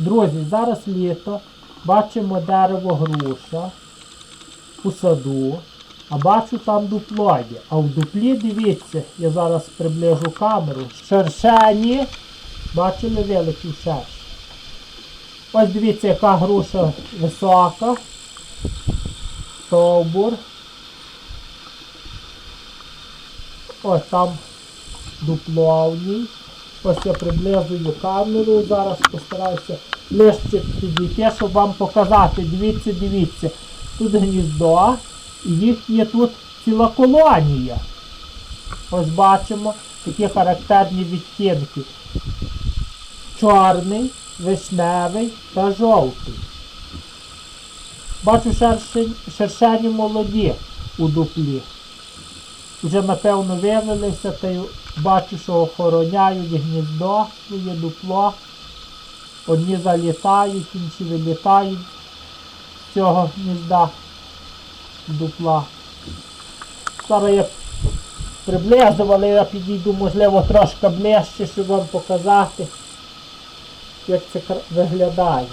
Друзі, зараз літо. Бачимо дерево груша у саду. А бачу там дупло. А в дуплі, дивіться, я зараз приближу камеру. Шершені. Бачили великий шерш. Ось дивіться, яка груша висока. Стовбур. Ось там дупло. Ось я приближую камеру, зараз постараюся ближче підійти, щоб вам показати. Дивіться, дивіться. Тут гніздо, і їх є тут ціла колонія. Ось бачимо такі характерні відтінки. Чорний, вишневий та жовтий. Бачу шершень, шершені молоді у дуплі. Вже напевно вивелися та й бачу, що охороняють гніздо, своє дупло. Одні залітають, інші вилітають з цього гнізда дупла. Зараз я приблизив, але я підійду, можливо, трошки ближче, щоб вам показати, як це виглядає.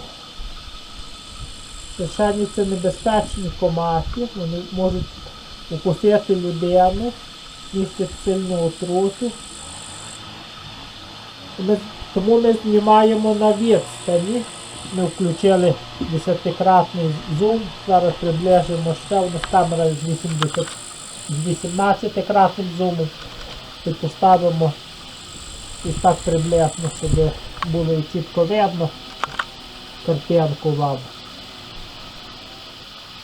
Шершені це небезпечні комахи, вони можуть укусити людину, містять сильну отруту. Ми, тому ми знімаємо на відстані. Ми включили 10-кратний зум. Зараз приближимо ще. У нас камера з 80 з 18-кратним зумом. І поставимо ось так приблизно, щоб було і чітко видно картинку вам.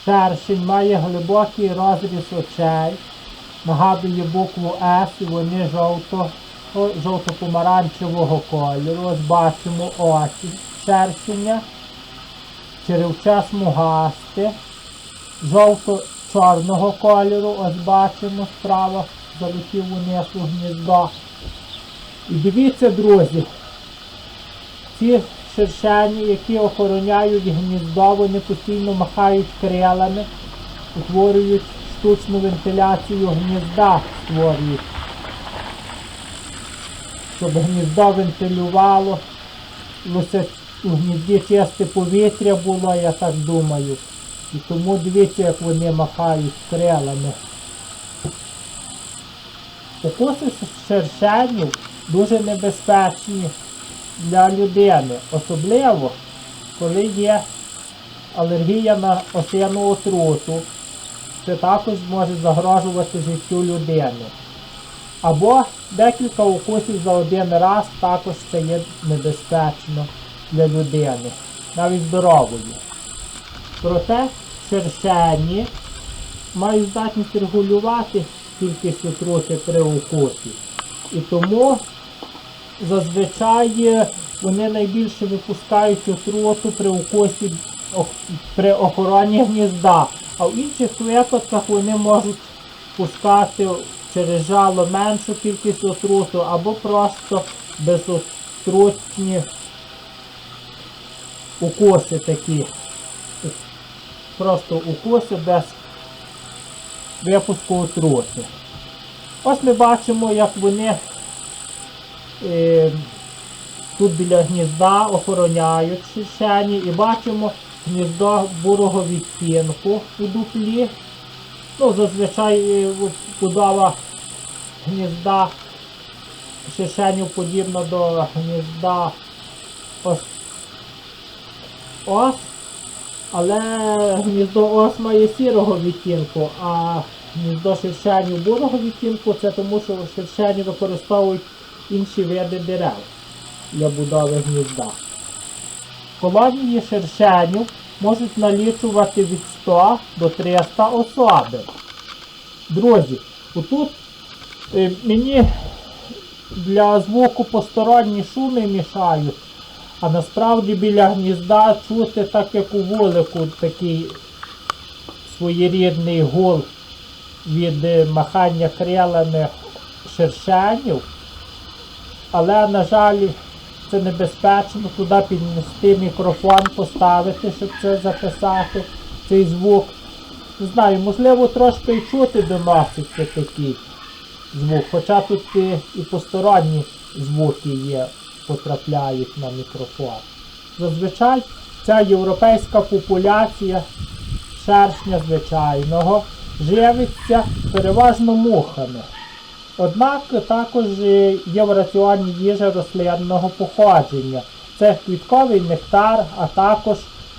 Шершень має глибокий розріз очей, нагадує букву С і вони жовто, жовто-помаранчевого кольору. Ось бачимо очі шершення, черевча смугасте, жовто-чорного кольору, ось бачимо справа, залетів униз у гніздо. І дивіться, друзі, ці шершені, які охороняють гніздо, вони постійно махають крилами, утворюють штучну вентиляцію гнізда, створюють. Щоб гніздо вентилювало, лише у гнізді чисте повітря було, я так думаю. І тому дивіться, як вони махають крилами. Укуси шершенів дуже небезпечні для людини, особливо коли є алергія на осяну отруту. Це також може загрожувати життю людини. Або декілька укусів за один раз також це є небезпечно для людини, навіть здорової. Проте шершені мають здатність регулювати кількість отрути при укусі. І тому зазвичай вони найбільше випускають отруту при укусі при охороні гнізда, а в інших випадках вони можуть пускати через жало меншу кількість отруту або просто безотрутні укуси такі. Просто укуси без випуску отрути. Ось ми бачимо, як вони е, тут біля гнізда охороняють шишені і бачимо гніздо бурого відтінку у дуплі. Ну, зазвичай е, будова гнізда шишенів подібна до гнізда. Ось, ос, але гніздо ос має сірого відтінку, а гніздо шершенів бурого відтінку це тому, що шершені використовують інші види дерев для будови гнізда. Колонії шершенів можуть налічувати від 100 до 300 особи. Друзі, отут е, мені для звуку посторонні шуми мішають, а насправді біля гнізда чути так як у вулику такий своєрідний гул від е, махання крилами шершенів. Але, на жаль, це небезпечно туди піднести мікрофон, поставити, щоб це записати, цей звук. Не знаю, можливо, трошки і чути доноситься такий звук, хоча тут і, посторонні звуки є, потрапляють на мікрофон. Зазвичай ця європейська популяція шершня звичайного живиться переважно мухами. Однак також є в раціоні їжа рослинного походження. Це квітковий нектар, а також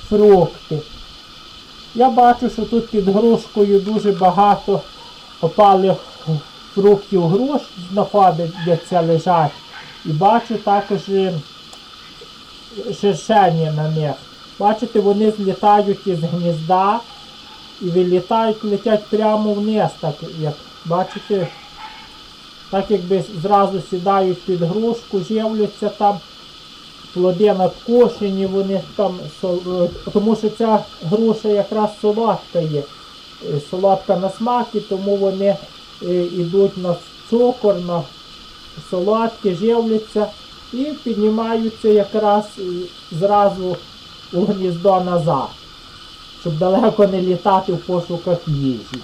фрукти. Я бачу, що тут під грушкою дуже багато опалих фруктів груш знаходяться, лежать. І бачу також шершені на них. Бачите, вони злітають із гнізда і вилітають, летять прямо вниз, так як бачите, так якби зразу сідають під грушку, живляться там, плоди надкушені, вони там, е, тому що ця груша якраз солодка є. Е, Солодка на смак, і тому вони е, йдуть на цукор, на солодкі, живляться і піднімаються якраз е, зразу у гніздо назад, щоб далеко не літати в пошуках їжі.